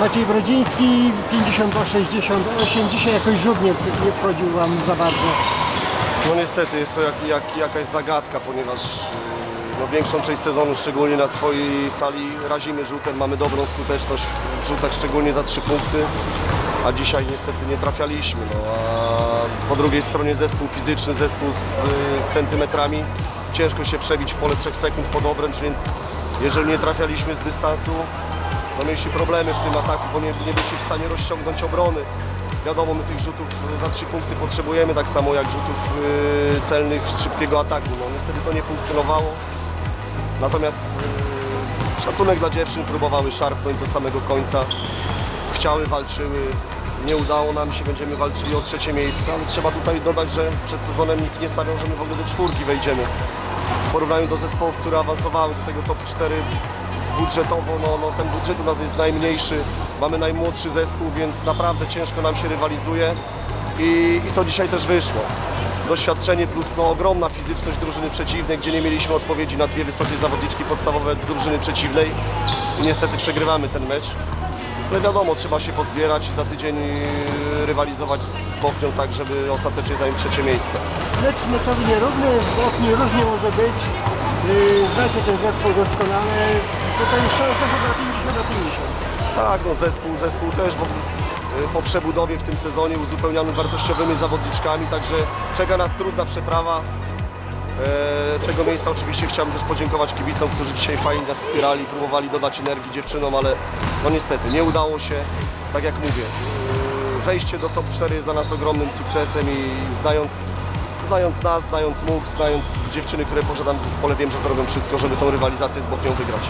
Maciej Brodziński 52-68. Dzisiaj jakoś rzut nie, nie wchodził Wam za bardzo. No niestety jest to jak, jak, jakaś zagadka, ponieważ yy, no, większą część sezonu, szczególnie na swojej sali, razimy rzutem, mamy dobrą skuteczność w rzutach, szczególnie za trzy punkty, a dzisiaj niestety nie trafialiśmy. No, a po drugiej stronie zespół fizyczny, zespół z, z centymetrami, ciężko się przebić w pole 3 sekund pod obręcz, więc jeżeli nie trafialiśmy z dystansu, no mieliśmy problemy w tym ataku, bo nie, nie byliśmy w stanie rozciągnąć obrony. Wiadomo, my tych rzutów za trzy punkty potrzebujemy, tak samo jak rzutów y, celnych z szybkiego ataku. No niestety to nie funkcjonowało. Natomiast y, szacunek dla dziewczyn, próbowały szarpnąć do samego końca. Chciały, walczyły. Nie udało nam się, będziemy walczyli o trzecie miejsce, ale trzeba tutaj dodać, że przed sezonem nikt nie stawiał, że my w ogóle do czwórki wejdziemy. W porównaniu do zespołów, które awansowały do tego top 4 budżetowo, no, no ten budżet u nas jest najmniejszy, mamy najmłodszy zespół, więc naprawdę ciężko nam się rywalizuje i, i to dzisiaj też wyszło. Doświadczenie plus no, ogromna fizyczność drużyny przeciwnej, gdzie nie mieliśmy odpowiedzi na dwie wysokie zawodniczki podstawowe z drużyny przeciwnej i niestety przegrywamy ten mecz. Ale wiadomo, trzeba się pozbierać i za tydzień yy, rywalizować z Bochnią tak, żeby ostatecznie zająć trzecie miejsce. Lecz meczowy nierówny, w Bochni różnie może być. Yy, Znacie ten zespół doskonale. Tutaj szansa chyba 50 na 50. Tak, no zespół, zespół też bo, y, po przebudowie w tym sezonie uzupełniamy wartościowymi zawodniczkami, także czeka nas trudna przeprawa. E, Z tego miejsca oczywiście chciałbym też podziękować kibicom, którzy dzisiaj fajnie nas wspierali, próbowali dodać energii dziewczynom, ale no niestety nie udało się. Tak jak mówię, y, wejście do top 4 jest dla nas ogromnym sukcesem i znając, znając nas, znając MUK, znając dziewczyny, które posiadam w zespole, wiem, że zrobią wszystko, żeby tą rywalizację z Bochnią wygrać.